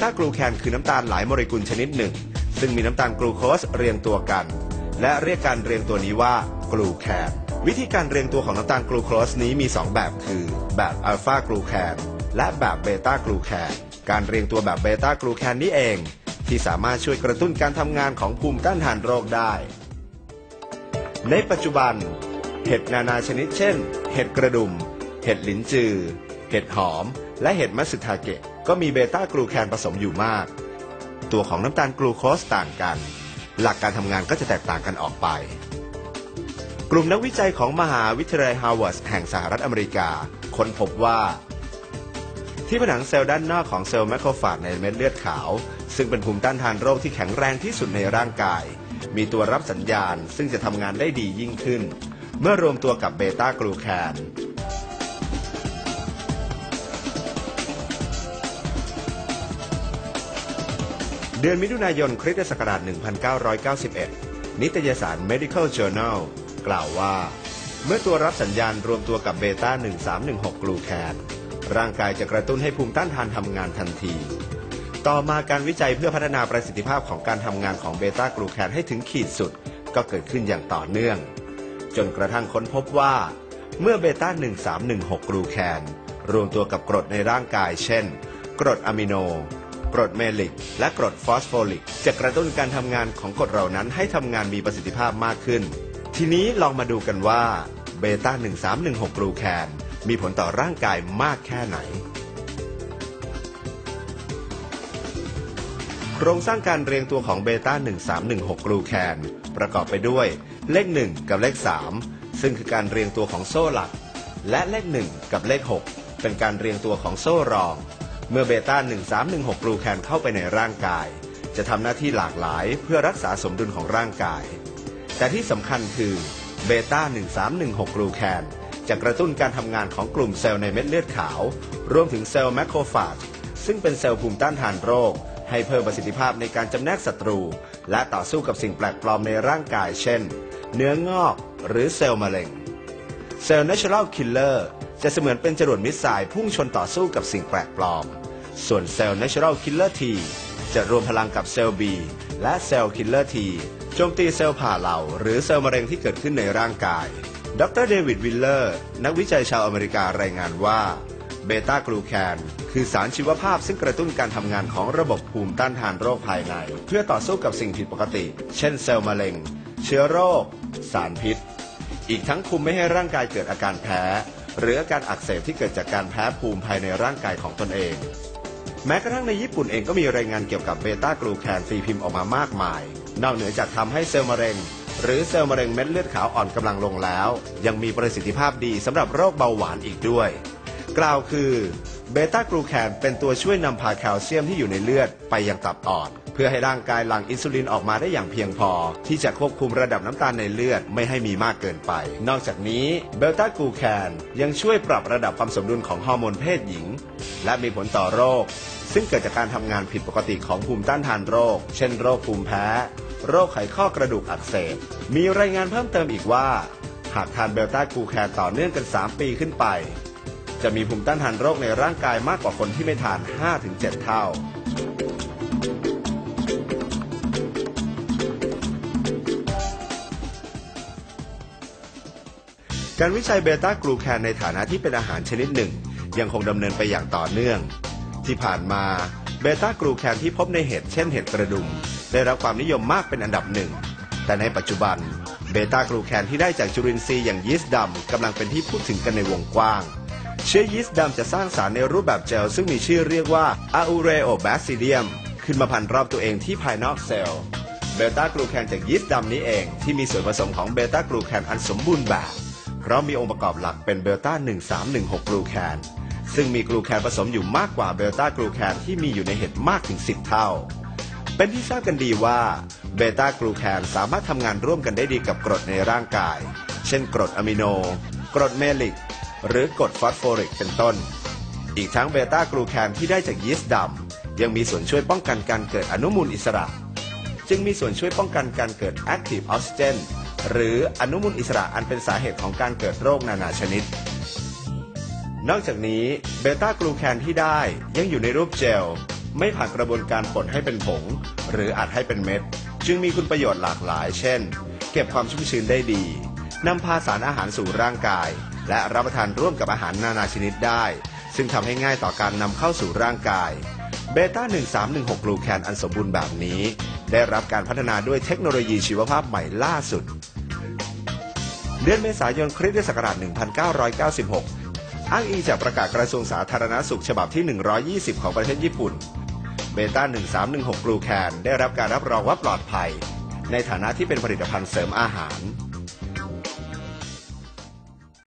ต้ากลูแคนคือน้ำตาลหลายโมเลกุลชนิดหนึ่ง ซึ่งมีน้ำตาลกลูโคสเรียงตัวกัน และเรียกการเรียงตัวนี้ว่ากลูแคนวิธีการเรียงตัวของน้ำตาลกลูโคสนี้มี 2 แบบคือ แบบอัลฟากลูแคนและแบบเบต้ากลูแคนการเรียงตัวแบบเบต้ากลูแคนนี้เอง ที่สามารถช่วยกระตุ้นการทำงานของภูมิต้านทานโรคได้ ในปัจจุบัน เห็ดนานาชนิดเช่น เห็ดกระดุม เห็ดหลินจือ เห็ดหอม และเห็ดมัสึทาเกะก็มีเบต้ากลูแคนผสมอยู่มาก ตัวของน้ำตาลกลูโคสต่างกัน หลักการทำงานก็จะแตกต่างกันออกไป กลุ่มนักวิจัยของมหาวิทยาลัยฮาวาร์ดแห่งสหรัฐอเมริกา ค้นพบว่า ที่ผนังเซลล์ด้านนอกของเซลล์แมคโครฟาจในเม็ดเลือดขาว ซึ่งเป็นภูมิต้านทานโรคที่แข็งแรงที่สุดในร่างกาย มีตัวรับสัญญาณซึ่งจะทำงานได้ดียิ่งขึ้น เมื่อรวมตัวกับเบต้ากลูแคน เดือนมิถุนายนคริสตศักราช 1991 นิตยสาร Medical Journal กล่าวว่า เมื่อตัวรับสัญญาณรวมตัวกับเบต้า 1316 กลูแคนร่างกายจะกระตุ้นให้ภูมิต้านทานทำงานทันที ต่อมาการวิจัยเพื่อพัฒนาประสิทธิภาพของการทำงานของเบต้ากลูแคนให้ถึงขีดสุด ก็เกิดขึ้นอย่างต่อเนื่อง จนกระทั่งค้นพบว่า เมื่อเบต้า 1316 กลูแคนรวมตัวกับกรดในร่างกาย เช่น กรดอะมิโน กรดเมลิก และกรดฟอสโฟลิก จะกระตุ้นการทำงานของกรดเหล่านั้นให้ทำงานมีประสิทธิภาพมากขึ้น ทีนี้ลองมาดูกันว่าเบต้า 1316กลูแคนมีผลต่อร่างกายมากแค่ไหน โครงสร้างการเรียงตัวของเบต้า 1316กลูแคนประกอบไปด้วย เลข 1 กับเลข 3 ซึ่งคือการเรียงตัวของโซ่หลัก และเลข 1 กับเลข 6 เป็นการเรียงตัวของโซ่รอง เมื่อเบต้า 1316 กลูแคนเข้าไปในร่างกาย จะทำหน้าที่หลากหลายเพื่อรักษาสมดุลของร่างกาย แต่ที่สำคัญคือเบต้า 1316 กลูแคนจะกระตุ้นการทำงานของกลุ่มเซลล์ในเม็ดเลือดขาว รวมถึงเซลล์แมคโครฟาจซึ่งเป็นเซลล์ภูมิต้านทานโรค ให้เพิ่มประสิทธิภาพในการจำแนกศัตรู และต่อสู้กับสิ่งแปลกปลอมในร่างกาย เช่น เนื้องอกหรือเซลล์มะเร็ง เซลล์ Natural Killer จะเสมือนเป็นจรวดมิสไซล์พุ่งชนต่อสู้กับสิ่งแปลกปลอม ส่วนเซลล์ Natural Killer T จะรวมพลังกับเซลล์ B และเซลล์ Killer T โจมตีเซลล์ผ่าเหล่าหรือเซลล์มะเร็งที่เกิดขึ้นในร่างกาย ดรเดวิดวิลเลอร์ นักวิจัยชาวอเมริการายงานว่าเบต้ากลูแคนคือสารชีวภาพซึ่งกระตุ้นการทำงานของระบบภูมิต้านทานโรคภายใน เพื่อต่อสู้กับสิ่งผิดปกติ เช่นเซลล์มะเร็ง เชื้อโรค สารพิษ อีกทั้งคุมไม่ให้ร่างกายเกิดอาการแพ้ หรืออาการอักเสบที่เกิดจากการแพ้ภูมิภายในร่างกายของตนเอง แม้กระทั่งในญี่ปุ่นเองก็มีรายงานเกี่ยวกับเบต้ากลูแคนตีพิมพ์ออกมามากมาย นอกเหนือจากทำให้เซลล์มะเร็ง หรือเซลล์มะเร็งเม็ดเลือดขาวอ่อนกำลังลงแล้ว ยังมีประสิทธิภาพดีสำหรับโรคเบาหวานอีกด้วย กล่าวคือ เบต้ากลูแคนเป็นตัวช่วยนำพาแคลเซียมที่อยู่ในเลือดไปยังตับอ่อน เพื่อให้ร่างกายหลั่งอินซูลินออกมาได้อย่างเพียงพอ ที่จะควบคุมระดับน้ำตาลในเลือดไม่ให้มีมากเกินไป นอกจากนี้เบต้ากลูแคนยังช่วยปรับระดับความสมดุลของฮอร์โมนเพศหญิง และมีผลต่อโรค ซึ่งเกิดจากการทำงานผิดปกติของภูมิต้านทานโรค เช่น โรคภูมิแพ้ โรคไขข้อกระดูกอักเสบมีรายงานเพิ่มเติมอีกว่า หากทานเบลต้ากลูแคนต่อเนื่องกัน 3 ปีขึ้นไป จะมีภูมิต้านทานโรคในร่างกายมากกว่าคนที่ไม่ทาน 5-7 เท่า การวิจัยเบต้ากลูแคนในฐานะที่เป็นอาหารชนิดหนึ่ง ยังคงดำเนินไปอย่างต่อเนื่อง ที่ผ่านมาเบต้ากลูแคนที่พบในเห็ดเช่นเห็ดกระดุม ได้รับความนิยมมากเป็นอันดับหนึ่ง แต่ในปัจจุบันเบต้ากลูแคนที่ได้จากจุลินทรีย์อย่างยีสต์ดำกำลังเป็นที่พูดถึงกันในวงกว้าง เชื้อยีสต์ดำจะสร้างสารในรูปแบบเจลซึ่งมีชื่อเรียกว่า Aureobacillium ขึ้นมาพันรอบตัวเองที่ภายนอกเซลล์เบต้ากลูแคนจากยีสต์ดำนี้เอง ที่มีส่วนผสมของเบต้ากลูแคนอันสมบูรณ์แบบ เพราะมีองค์ประกอบหลักเป็นเบต้า 1316 กลูแคนซึ่งมีกลูแคนผสมอยู่มากกว่าเบต้ากลูแคนที่มีอยู่ในเห็ดมากถึง 10 เท่า เป็นที่ทราบกันดีว่าเบต้ากลูแคนสามารถทำงานร่วมกันได้ดีกับกรดในร่างกาย เช่นกรดอะมิโน กรดเมลิก หรือกรดฟอสโฟริกเป็นต้น อีกทั้งเบต้ากลูแคนที่ได้จากยีสต์ดำยังมีส่วนช่วยป้องกันการเกิดอนุมูลอิสระ จึงมีส่วนช่วยป้องกันการเกิด Active Oxygen หรืออนุมูลอิสระอันเป็นสาเหตุของการเกิดโรคนานาชนิด นอกจากนี้เบต้ากลูแคนที่ได้ยังอยู่ในรูปเจล ไม่ผ่านกระบวนการป่นให้เป็นผง หรืออัดให้เป็นเม็ด จึงมีคุณประโยชน์หลากหลาย เช่น เก็บความชุ่มชื้นได้ดีนำพาสารอาหารสู่ร่างกาย และรับประทานร่วมกับอาหารนานาชนิดได้ ซึ่งทำให้ง่ายต่อการนำเข้าสู่ร่างกายเบต้า 1316 กลูแคนอันสมบูรณ์แบบนี้ ได้รับการพัฒนาด้วยเทคโนโลยีชีวภาพใหม่ล่าสุด เดือนเมษายนคริสตศักราช 1996 อ้างอิงจากประกาศกระทรวงสาธารณสุขฉบับที่ 120 ของประเทศญี่ปุ่น เบต้า 1316 กลูแคนได้รับการรับรองว่าปลอดภัย ในฐานะที่เป็นผลิตภัณฑ์เสริมอาหาร